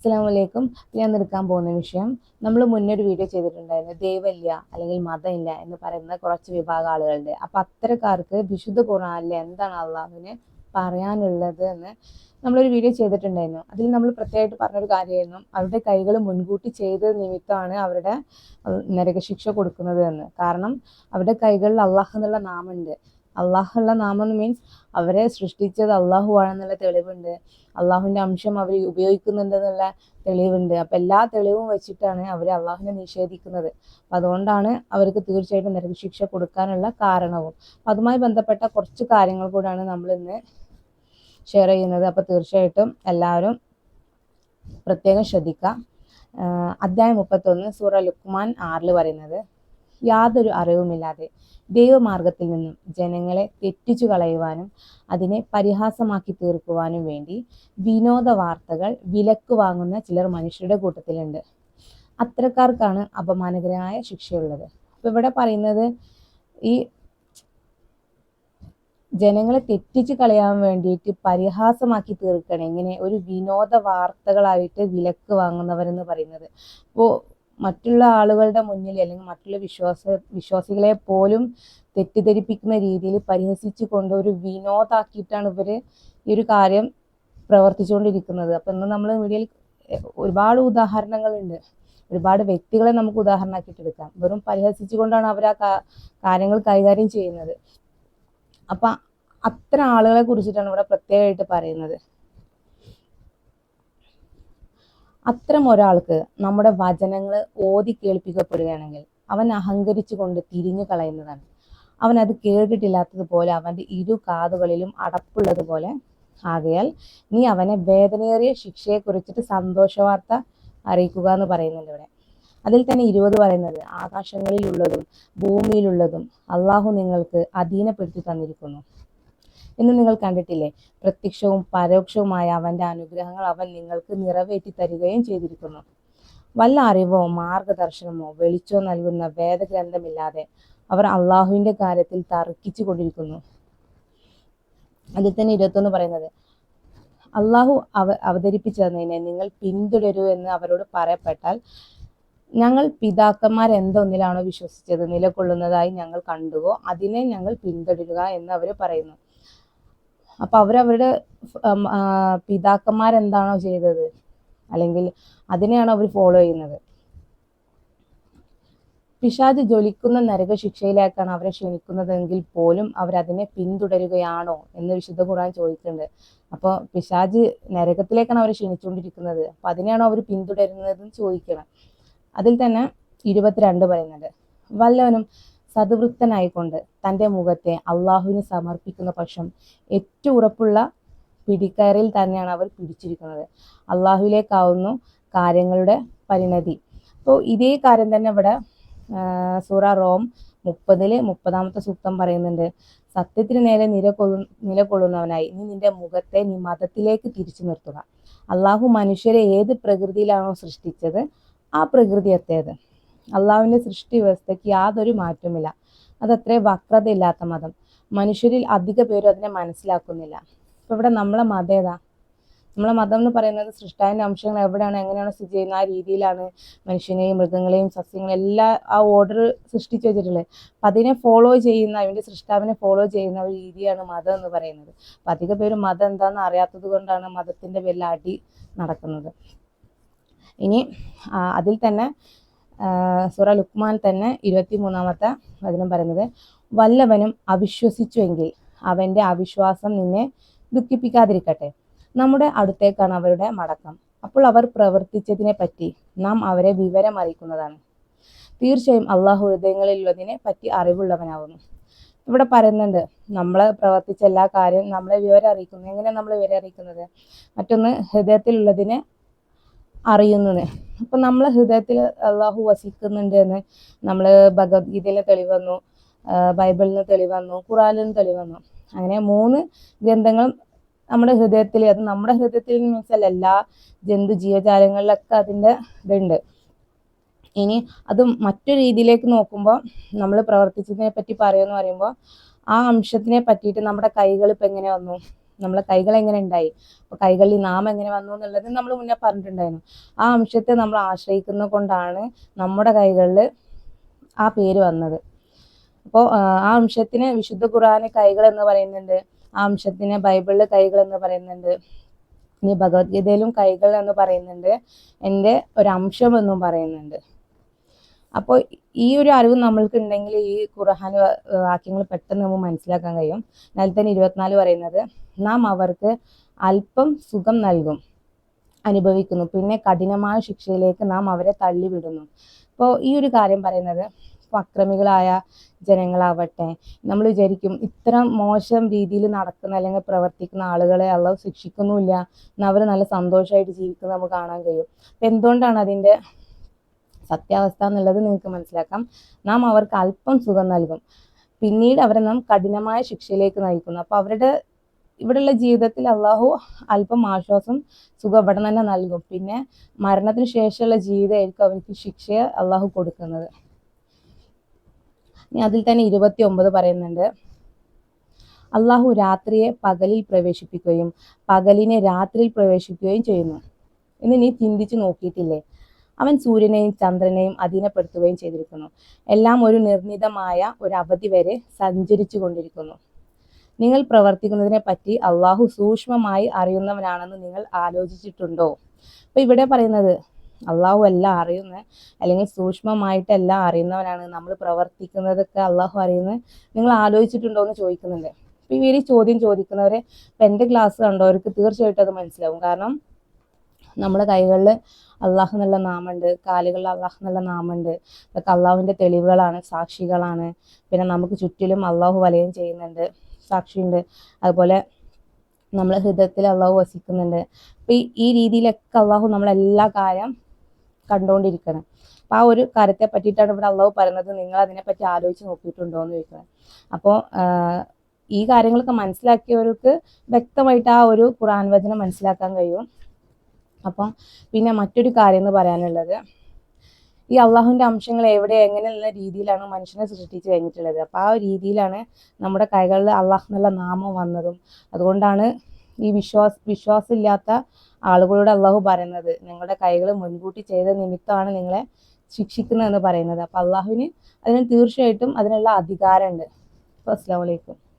അസ്സാം വലൈക്കും ഞാൻ നിൽക്കാൻ പോകുന്ന വിഷയം നമ്മൾ മുന്നേ ഒരു വീഡിയോ ചെയ്തിട്ടുണ്ടായിരുന്നു ദൈവമില്ല അല്ലെങ്കിൽ മതമില്ല എന്ന് പറയുന്ന കുറച്ച് വിഭാഗം ആളുകളുണ്ട് അപ്പം അത്തരക്കാർക്ക് വിശുദ്ധ ഖുർആനിൽ എന്താണ് അള്ളാഹുവിന് പറയാനുള്ളത് എന്ന് നമ്മളൊരു വീഡിയോ ചെയ്തിട്ടുണ്ടായിരുന്നു. അതിൽ നമ്മൾ പ്രത്യേകമായിട്ട് പറഞ്ഞൊരു കാര്യമായിരുന്നു. അവരുടെ കൈകൾ മുൻകൂട്ടി ചെയ്ത നിമിത്തമാണ് അവരുടെ നരകശിക്ഷ കൊടുക്കുന്നത് എന്ന്. കാരണം അവരുടെ കൈകളിൽ അള്ളാഹ് എന്നുള്ള നാമുണ്ട്. അള്ളാഹുള്ള നാമം എന്ന് മീൻസ് അവരെ സൃഷ്ടിച്ചത് അള്ളാഹു ആണെന്നുള്ള തെളിവുണ്ട്. അള്ളാഹുവിന്റെ അംശം അവർ ഉപയോഗിക്കുന്നുണ്ടെന്നുള്ള തെളിവുണ്ട്. അപ്പം എല്ലാ തെളിവും വെച്ചിട്ടാണ് അവർ അള്ളാഹുവിനെ നിഷേധിക്കുന്നത്. അപ്പം അതുകൊണ്ടാണ് അവർക്ക് തീർച്ചയായിട്ടും നരകശിക്ഷ കൊടുക്കാനുള്ള കാരണവും. അതുമായി ബന്ധപ്പെട്ട കുറച്ച് കാര്യങ്ങൾ കൂടാണ് നമ്മൾ ഇന്ന് ഷെയർ ചെയ്യുന്നത്. അപ്പോൾ തീർച്ചയായിട്ടും എല്ലാവരും പ്രത്യേകം ശ്രദ്ധിക്കുക. അധ്യായം മുപ്പത്തൊന്ന് സൂറ ലുക്മാൻ ആറിൽ പറയുന്നത് യാതൊരു അറിവുമില്ലാതെ ദൈവമാർഗത്തിൽ നിന്നും ജനങ്ങളെ തെറ്റിച്ചു കളയുവാനും അതിനെ പരിഹാസമാക്കി തീർക്കുവാനും വേണ്ടി വിനോദ വാർത്തകൾ വിലക്ക് വാങ്ങുന്ന ചിലർ മനുഷ്യരുടെ കൂട്ടത്തിലുണ്ട്. അത്തരക്കാർക്കാണ് അപമാനകരമായ ശിക്ഷയുള്ളത്. അപ്പോൾ ഇവിടെ പറയുന്നത് ഈ ജനങ്ങളെ തെറ്റിച്ച് കളയാൻ വേണ്ടിയിട്ട് പരിഹാസമാക്കി തീർക്കണം. ഇങ്ങനെ ഒരു വിനോദ വാർത്തകളായിട്ട് വിലക്ക് വാങ്ങുന്നവരെന്ന് പറയുന്നത്. അപ്പോൾ മറ്റുള്ള ആളുകളുടെ മുന്നിൽ അല്ലെങ്കിൽ മറ്റുള്ള വിശ്വാസ വിശ്വാസികളെ പോലും തെറ്റിദ്ധരിപ്പിക്കുന്ന രീതിയിൽ പരിഹസിച്ചു കൊണ്ട് ഒരു വിനോദാക്കിയിട്ടാണ് ഇവർ ഈ ഒരു കാര്യം പ്രവർത്തിച്ചുകൊണ്ടിരിക്കുന്നത്. അപ്പം ഇന്ന് നമ്മൾ മീഡിയയിൽ ഒരുപാട് ഉദാഹരണങ്ങളുണ്ട്. ഒരുപാട് വ്യക്തികളെ നമുക്ക് ഉദാഹരണമാക്കിയിട്ട് എടുക്കാം. വെറും പരിഹസിച്ചുകൊണ്ടാണ് അവർ ആ കാര്യങ്ങൾ കൈകാര്യം ചെയ്യുന്നത്. അപ്പം അത്തരം ആളുകളെ കുറിച്ചിട്ടാണ് ഇവിടെ പ്രത്യേകമായിട്ട് പറയുന്നത്. അത്തരം ഒരാൾക്ക് നമ്മുടെ വചനങ്ങൾ ഓതി കേൾപ്പിക്കപ്പെടുകയാണെങ്കിൽ അവൻ അഹങ്കരിച്ചു കൊണ്ട് തിരിഞ്ഞു കളയുന്നതാണ്. അവൻ അത് കേട്ടിട്ടില്ലാത്തതുപോലെ അവന്റെ ഇരു കാതുകളിലും അടപ്പുള്ളതുപോലെ ആകയാൽ നീ അവനെ വേദനയേറിയ ശിക്ഷയെ കുറിച്ചിട്ട് സന്തോഷവാർത്ത അറിയിക്കുക എന്ന് പറയുന്നുണ്ട് ഇവിടെ. അതിൽ തന്നെ ഇരുപത് പറയുന്നത് ആകാശങ്ങളിലുള്ളതും ഭൂമിയിലുള്ളതും അള്ളാഹു നിങ്ങൾക്ക് അധീനപ്പെടുത്തി തന്നിരിക്കുന്നു. എന്ന് നിങ്ങൾ കണ്ടിട്ടില്ലേ? പ്രത്യക്ഷവും പരോക്ഷവുമായ അവന്റെ അനുഗ്രഹങ്ങൾ അവൻ നിങ്ങൾക്ക് നിറവേറ്റി തരികയും ചെയ്തിരിക്കുന്നു. വല്ല അറിവോ മാർഗദർശനമോ വെളിച്ചോ നൽകുന്ന വേദഗ്രന്ഥമില്ലാതെ അവർ അള്ളാഹുവിന്റെ കാര്യത്തിൽ തർക്കിച്ചു കൊണ്ടിരിക്കുന്നു. അതിൽ തന്നെ ഇരുപത്തൊന്ന് പറയുന്നത് അള്ളാഹു അവ അവതരിപ്പിച്ചതിനെ നിങ്ങൾ പിന്തുടരൂ എന്ന് അവരോട് പറയപ്പെട്ടാൽ ഞങ്ങൾ പിതാക്കന്മാർ എന്തൊന്നിലാണോ വിശ്വസിച്ചത്? നിലകൊള്ളുന്നതായി ഞങ്ങൾ കണ്ടുവോ? അതിനെ ഞങ്ങൾ പിന്തുടരുക എന്ന് അവർ പറയുന്നു. അപ്പൊ അവരവരുടെ പിതാക്കന്മാരെന്താണോ ചെയ്തത്? അല്ലെങ്കിൽ അതിനെയാണ് അവർ ഫോളോ ചെയ്യുന്നത്? പിശാജ് ജ്വലിക്കുന്ന നരക ശിക്ഷയിലേക്കാണ് അവരെ ക്ഷണിക്കുന്നതെങ്കിൽ പോലും അവരതിനെ പിന്തുടരുകയാണോ എന്ന് വിശുദ്ധ ഖുർആൻ ചോദിക്കുന്നുണ്ട്. അപ്പോൾ പിശാജ് നരകത്തിലേക്കാണ് അവരെ ക്ഷണിച്ചുകൊണ്ടിരിക്കുന്നത്. അപ്പൊ അതിനെയാണോ അവർ പിന്തുടരുന്നതെന്ന് ചോദിക്കണം. അതിൽ തന്നെ ഇരുപത്തിരണ്ട് പറയുന്നുണ്ട്. വല്ലവനും സതുവൃത്തനായിക്കൊണ്ട് തന്റെ മുഖത്തെ അള്ളാഹുവിന് സമർപ്പിക്കുന്ന പക്ഷം ഏറ്റവും ഉറപ്പുള്ള പിടിക്കയറിൽ തന്നെയാണ് അവർ പിടിച്ചിരിക്കുന്നത്. അള്ളാഹുവിലേക്കാവുന്നു കാര്യങ്ങളുടെ പരിണതി. അപ്പോൾ ഇതേ കാര്യം തന്നെ ഇവിടെ സൂറ റോം മുപ്പതിൽ മുപ്പതാമത്തെ സൂക്തം പറയുന്നുണ്ട്. സത്യത്തിന് നേരെ നിലകൊള്ളു നിലകൊള്ളുന്നവനായി നീ നിന്റെ മുഖത്തെ നീ മതത്തിലേക്ക് തിരിച്ചു നിർത്തുക. അള്ളാഹു മനുഷ്യരെ ഏത് പ്രകൃതിയിലാണോ സൃഷ്ടിച്ചത് ആ പ്രകൃതി എത്തേത് അള്ളാഹുവിന്റെ സൃഷ്ടി വ്യവസ്ഥയ്ക്ക് യാതൊരു മാറ്റവുമില്ല. അതത്രേ വക്രതയില്ലാത്ത മതം. മനുഷ്യരിൽ അധിക പേരും അതിനെ മനസ്സിലാക്കുന്നില്ല. ഇപ്പൊ ഇവിടെ നമ്മളെ മതം ഏതാ? നമ്മളെ മതം എന്ന് പറയുന്നത് സൃഷ്ടാവിന്റെ അംശങ്ങൾ എവിടെയാണ് എങ്ങനെയാണ് സ്ഥിതി ചെയ്യുന്നത് ആ രീതിയിലാണ് മനുഷ്യനെയും മൃഗങ്ങളെയും സസ്യങ്ങളെയും എല്ലാ ആ ഓർഡർ സൃഷ്ടിച്ചു വെച്ചിട്ടുള്ളത്. അപ്പം അതിനെ ഫോളോ ചെയ്യുന്ന അതിന്റെ സൃഷ്ടാവിനെ ഫോളോ ചെയ്യുന്ന ഒരു രീതിയാണ് മതം എന്ന് പറയുന്നത്. അപ്പം അധിക പേര് മതം എന്താണെന്ന് അറിയാത്തത് കൊണ്ടാണ് മതത്തിന്റെ പേരിൽ അടി നടക്കുന്നത്. ഇനി അതിൽ തന്നെ സുറ ലുക്മാൻ തന്നെ ഇരുപത്തി മൂന്നാമത്തെ വചനം പറയുന്നത്. വല്ലവനും അവിശ്വസിച്ചുവെങ്കിൽ അവന്റെ അവിശ്വാസം നിന്നെ ദുഃഖിപ്പിക്കാതിരിക്കട്ടെ. നമ്മുടെ അടുത്തേക്കാണ് അവരുടെ മടക്കം. അപ്പോൾ അവർ പ്രവർത്തിച്ചതിനെ പറ്റി നാം അവരെ വിവരം അറിയിക്കുന്നതാണ്. തീർച്ചയായും അള്ളാഹു ഹൃദയങ്ങളിലുള്ളതിനെ പറ്റി അറിവുള്ളവനാവുന്നു. ഇവിടെ പറയുന്നുണ്ട് നമ്മൾ പ്രവർത്തിച്ച എല്ലാ കാര്യവും നമ്മളെ വിവരം അറിയിക്കുന്നു. എങ്ങനെയാണ് നമ്മൾ വിവരം അറിയിക്കുന്നത്? മറ്റൊന്ന് ഹൃദയത്തിലുള്ളതിനെ അറിയുന്നത് അപ്പൊ നമ്മളെ ഹൃദയത്തിൽ അള്ളാഹു വസിക്കുന്നുണ്ട് എന്ന് നമ്മൾ ഭഗവത്ഗീതയിൽ തെളിവന്നു ബൈബിളിന് തെളിവന്നു നിന്ന് തെളിവന്നു. അങ്ങനെ മൂന്ന് ഗ്രന്ഥങ്ങളും നമ്മുടെ ഹൃദയത്തിൽ അത് നമ്മുടെ ഹൃദയത്തിൽ മീൻസ് എല്ലാ ജന്തു ജീവജാലങ്ങളിലൊക്കെ അതിന്റെ ഇതുണ്ട്. ഇനി അത് മറ്റു രീതിയിലേക്ക് നോക്കുമ്പോൾ നമ്മൾ പ്രവർത്തിച്ചതിനെ പറ്റി പറയുമെന്ന് പറയുമ്പോൾ ആ അംശത്തിനെ പറ്റിയിട്ട് നമ്മുടെ കൈകൾ ഇപ്പം എങ്ങനെ വന്നു? നമ്മളെ കൈകൾ എങ്ങനെ ഉണ്ടായി? അപ്പൊ കൈകളിൽ നാം എങ്ങനെ വന്നു എന്നുള്ളത് നമ്മൾ മുന്നേ പറഞ്ഞിട്ടുണ്ടായിരുന്നു. ആ അംശത്തെ നമ്മൾ ആശ്രയിക്കുന്ന കൊണ്ടാണ് നമ്മുടെ കൈകളിൽ ആ പേര് വന്നത്. അപ്പോൾ ആ അംശത്തിന് വിശുദ്ധ ഖുറാന് കൈകൾ എന്ന് പറയുന്നുണ്ട്. ആ അംശത്തിന് ബൈബിളിൽ കൈകൾ എന്ന് പറയുന്നുണ്ട്. ഇനി ഭഗവത്ഗീതയിലും കൈകൾ എന്ന് പറയുന്നുണ്ട്. എന്റെ ഒരു അംശം എന്നും പറയുന്നുണ്ട്. അപ്പോൾ ഈ ഒരു അറിവ് നമ്മൾക്ക് ഉണ്ടെങ്കിൽ ഈ ഖുർഹാൻ വാക്യങ്ങൾ പെട്ടെന്ന് നമുക്ക് മനസ്സിലാക്കാൻ കഴിയും. എന്നാൽ തന്നെ ഇരുപത്തിനാല് പറയുന്നത് നാം അവർക്ക് അല്പം സുഖം നൽകും അനുഭവിക്കുന്നു. പിന്നെ കഠിനമായ ശിക്ഷയിലേക്ക് നാം അവരെ തള്ളിവിടുന്നു. അപ്പോൾ ഈ ഒരു കാര്യം പറയുന്നത് അക്രമികളായ ജനങ്ങളാവട്ടെ നമ്മൾ വിചാരിക്കും ഇത്തരം മോശം രീതിയിൽ നടക്കുന്ന അല്ലെങ്കിൽ പ്രവർത്തിക്കുന്ന ആളുകളെ അള്ളാഹ് ശിക്ഷിക്കുന്നുമില്ല എന്നാൽ അവർ നല്ല സന്തോഷമായിട്ട് ജീവിക്കുന്നത് നമുക്ക് കാണാൻ കഴിയും. അപ്പം എന്തുകൊണ്ടാണ് അതിന്റെ സത്യാവസ്ഥ എന്നുള്ളത് നിങ്ങൾക്ക് മനസ്സിലാക്കാം. നാം അവർക്ക് അല്പം സുഖം നൽകും. പിന്നീട് അവരെ നാം കഠിനമായ ശിക്ഷയിലേക്ക് നയിക്കുന്നു. അപ്പോൾ അവരുടെ ഇവിടെയുള്ള ജീവിതത്തിൽ അള്ളാഹു അല്പം ആശ്വാസം സുഖം ഇവിടെ തന്നെ നൽകും. പിന്നെ മരണത്തിന് ശേഷമുള്ള ജീവിതമായിരിക്കും അവർക്ക് ശിക്ഷയെ അള്ളാഹു കൊടുക്കുന്നത്. അതിൽ തന്നെ ഇരുപത്തി ഒമ്പത് പറയുന്നുണ്ട്. അള്ളാഹു രാത്രിയെ പകലിൽ പ്രവേശിപ്പിക്കുകയും പകലിനെ രാത്രിയിൽ പ്രവേശിപ്പിക്കുകയും ചെയ്യുന്നു. എന്ന് നീ ചിന്തിച്ചു നോക്കിയിട്ടില്ലേ? അവൻ സൂര്യനെയും ചന്ദ്രനെയും അധീനപ്പെടുത്തുകയും ചെയ്തിരിക്കുന്നു. എല്ലാം ഒരു നിർണിതമായ ഒരു അവധി വരെ സഞ്ചരിച്ചു കൊണ്ടിരിക്കുന്നു നിങ്ങൾ പ്രവർത്തിക്കുന്നതിനെ പറ്റി അള്ളാഹു സൂക്ഷ്മമായി അറിയുന്നവനാണെന്ന് നിങ്ങൾ ആലോചിച്ചിട്ടുണ്ടോ? അപ്പൊ ഇവിടെ പറയുന്നത് അള്ളാഹു എല്ലാം അറിയുന്ന അല്ലെങ്കിൽ സൂക്ഷ്മമായിട്ട് എല്ലാം അറിയുന്നവനാണ് നമ്മൾ പ്രവർത്തിക്കുന്നതൊക്കെ അള്ളാഹു അറിയുന്നത്. നിങ്ങൾ ആലോചിച്ചിട്ടുണ്ടോ എന്ന് ചോദിക്കുന്നുണ്ട്. അപ്പൊ ഈ ഒരു ചോദ്യം ചോദിക്കുന്നവരെ ഇപ്പൊ എന്റെ ക്ലാസ് കണ്ടവർക്ക് തീർച്ചയായിട്ടും അത് മനസ്സിലാവും. കാരണം നമ്മുടെ കൈകളിൽ അള്ളാഹു നല്ല നാമുണ്ട് കാലുകളിൽ അള്ളാഹു നല്ല നാമുണ്ട് ഇതൊക്കെ അള്ളാഹുവിന്റെ തെളിവുകളാണ് സാക്ഷികളാണ്. പിന്നെ നമുക്ക് ചുറ്റിലും അള്ളാഹു വലയം ചെയ്യുന്നുണ്ട് സാക്ഷിയുണ്ട്. അതുപോലെ നമ്മളെ ഹൃദയത്തിൽ അള്ളാഹു വസിക്കുന്നുണ്ട്. അപ്പം ഈ രീതിയിലൊക്കെ അള്ളാഹു നമ്മളെല്ലാ കാര്യം കണ്ടുകൊണ്ടിരിക്കണം. അപ്പം ആ ഒരു കാര്യത്തെ പറ്റിയിട്ടാണ് ഇവിടെ അള്ളാഹു പറയുന്നത്. നിങ്ങൾ അതിനെപ്പറ്റി ആലോചിച്ച് നോക്കിയിട്ടുണ്ടോ എന്ന് ചോദിക്കുന്നത് അപ്പോൾ ഈ കാര്യങ്ങളൊക്കെ മനസ്സിലാക്കിയവർക്ക് വ്യക്തമായിട്ട് ആ ഒരു ഖുറാൻ വചനം മനസ്സിലാക്കാൻ കഴിയും. അപ്പം പിന്നെ മറ്റൊരു കാര്യം എന്ന് പറയാനുള്ളത് ഈ അള്ളാഹുവിന്റെ അംശങ്ങൾ എവിടെ എങ്ങനെയുള്ള രീതിയിലാണ് മനുഷ്യനെ സൃഷ്ടിച്ച് കഴിഞ്ഞിട്ടുള്ളത്? അപ്പോൾ ആ രീതിയിലാണ് നമ്മുടെ കൈകളിൽ അള്ളാഹ് എന്നുള്ള നാമം വന്നതും. അതുകൊണ്ടാണ് ഈ വിശ്വാസ വിശ്വാസമില്ലാത്ത ആളുകളോട് അള്ളാഹു പറയുന്നത് നിങ്ങളുടെ കൈകൾ മുൻകൂട്ടി ചെയ്ത നിമിത്തമാണ് നിങ്ങളെ ശിക്ഷിക്കുന്നതെന്ന് പറയുന്നത്. അപ്പോൾ അള്ളാഹുവിന് അതിന് തീർച്ചയായിട്ടും അതിനുള്ള അധികാരമുണ്ട്. അപ്പോൾ അസ്സാം വലൈക്കും